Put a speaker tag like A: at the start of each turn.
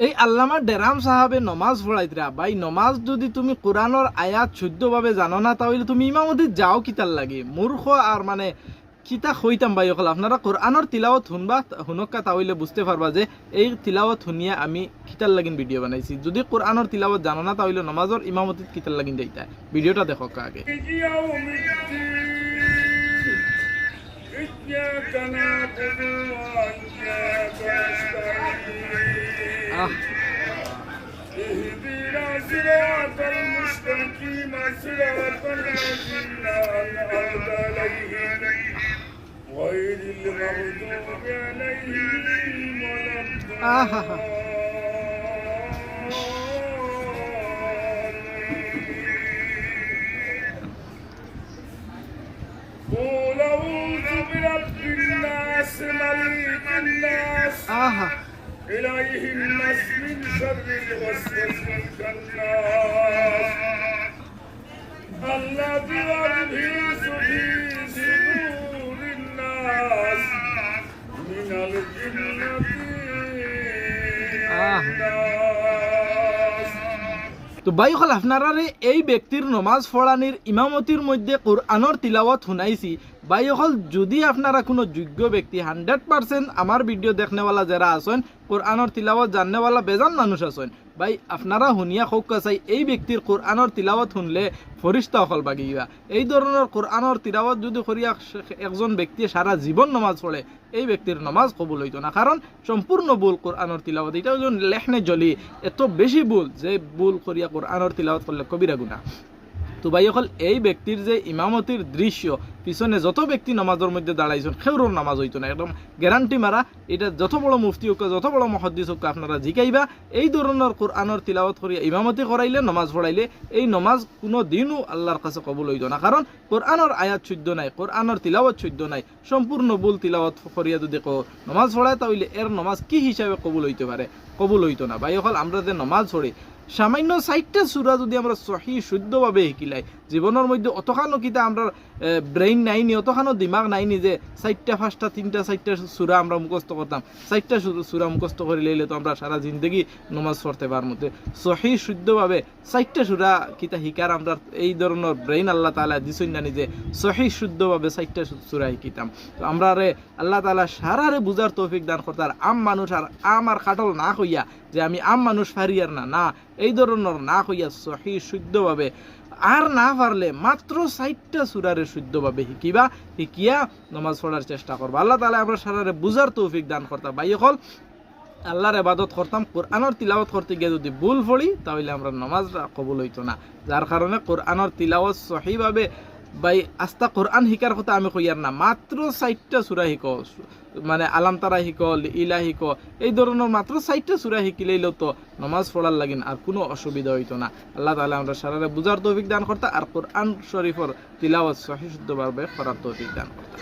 A: এই আল্লামা ডেরাম সাহাবে নমাজ পড়াইতরা ভাই নমাজ যদি তুমি কোরআনের আয়াত শুদ্ধভাবে জানো না তাহলে তুমি ইমামতি যাও কিতার লাগে মূর্খ আর মানে কিতা হইতাম ভাই অকল আপনারা কোরআনের তিলাওয়াত শুনবা শুনকা তাহলে বুঝতে পারবা যে এই তিলাওয়াত শুনিয়া আমি কিতার লাগিন ভিডিও বানাইছি যদি কোরআনের তিলাওয়াত জানো না তাহলে নমাজর ইমামতিত কিতার লাগিন যাইতা ভিডিওটা দেখো আগে
B: يوم الدين إياك نعبد وإياك نستعين
A: আহ
B: اهدنا صراط المستقيم صراط الذين أنعمت عليهم غير المغضوب عليهم ولا
A: آه.
B: الضالين قول أعوذ برب الناس ملك الناس
A: আহা
B: إليه الناس من شر الوسوس الخناس الذي يلبس في صدور الناس من الجنة
A: آه.
B: والناس
A: তো ভাই হল আপনারা এই ব্যক্তির নমাজ পড়ানির ইমামতির মধ্যে কোরআনর তিলাওয়াত শুনাইছি ভাই হল যদি আপনারা কোনো যোগ্য ব্যক্তি হান্ড্রেড পার্সেন্ট আমার ভিডিও দেখনেওয়ালা যারা আছেন কোরআনর তিলাওয়াত জাননেওয়ালা বেজান মানুষ আছেন। ভাই, আপনারা শুনিয়া হোক চাই এই ব্যক্তির কোরআনর তিলাওয়াত শুনলে ফরিস্তা অকল বাগিবা এই ধরনের কোরআনর তিলাওয়াত যদি করিয়া একজন ব্যক্তি সারা জীবন নমাজ পড়ে এই ব্যক্তির নমাজ কবুল হইতো না। কারণ সম্পূর্ণ ভুল কোরআনর তিলাওয়াত এটা হলো লেখনে জলি এত বেশি ভুল যে ভুল করিয়া কোরআনর তিলাওয়াত করলে কবিরা গুণা। তো ভাই, অকল এই ব্যক্তির যে ইমামতির দৃশ্য পিছনে যত ব্যক্তি নামাজের মধ্যে দাঁড়াইছেন সেউরর নামাজ হইতো না। একদম গ্যারান্টি মারা এটা যত বড় মুফতি হোক যত বড় মহদ্দিস হোক আপনারা জিকাইবা, এই ধরনের কোরআনের তিলাওয়াত করিয়া ইমামতি করাইলে, নমাজ পড়াইলে, এই নমাজ কোনো দিনও আল্লাহর কাছে কবুল হইতো না। কারণ কোরআনের আয়াত শুদ্ধ নাই, কোরআনের তিলাওয়াত শুদ্ধ নাই, সম্পূর্ণ ভুল তিলাওয়াত করিয়া যদি কো নমাজ পড়ায় তাহলে এর নমাজ কি হিসাবে কবুল হইতে পারে? কবুল হইতো না। ভাই, অকল আমরা যে নমাজ পড়ি, সামান্য চারটা সুরা যদি আমরা সহি, শুদ্ধভাবে শিকিলাই, জীবনের মধ্যে অতখানো কিতা আমরা ব্রেইন নাইনি অতখানো দিমাগ নাইনি যে চারটা, পাঁচটা, তিনটা, চারটা সুরা আমরা মুখস্থ করতাম। চারটা সুরা মুখস্থ করে লইলে তো আমরা সারা জিন্দগি নমাজ পড়তে পার মধ্যে সহি, শুদ্ধভাবে চারটা সুরা কিতা শিকার আমরা এই ধরনের ব্রেইন আল্লাহ তালা দিছই না নিজে। সহি, শুদ্ধভাবে চারটা সুরা শিকিতাম তো আমরা রে আল্লাহ তালা সারারে বুঝার তৌফিক দান করতার আম মানুষ আর আম আর খাটল না হইয়া যে আমি আম মানুষ ফারিয়ার না না। এই ধরনের না হইয়া সহি, শুদ্ধভাবে আর না পারলে মাত্র সাইটটা সুরারে শুদ্ধভাবে শিকিবা, শিকিয়া নমাজ পড়ার চেষ্টা করবা। আল্লাহ তালা আমরা সারারে বুঝার তৌফিক দান করতাম ভাই হল আল্লাহর এবাদত করতাম, কোরআনর তিলাওয়াত করতে গিয়ে যদি ভুল পড়ি, তাহলে আমরা নমাজটা কবুল হইতো না। যার কারণে কোরআনর তিলাওয়াত সহিভাবে ভাই, আস্তা কোরআন শিকার কথা আমি কইয়ার না মাত্র চারটা সুরা শিক মানে আলাম তারা শিক, ইলা শিক, এই ধরনের মাত্র চারটা সুরা শিকিলেইলেও তো, নমাজ পড়ার লাগিন আর কোনো অসুবিধা হইতো না। আল্লাহ তালা আমরা সারারে বুঝার তৌফিক দান করতা আর কোরআন শরীফর তিলাওয়াত সহি শুদ্ধভাবে করার তৌফিক দান করতা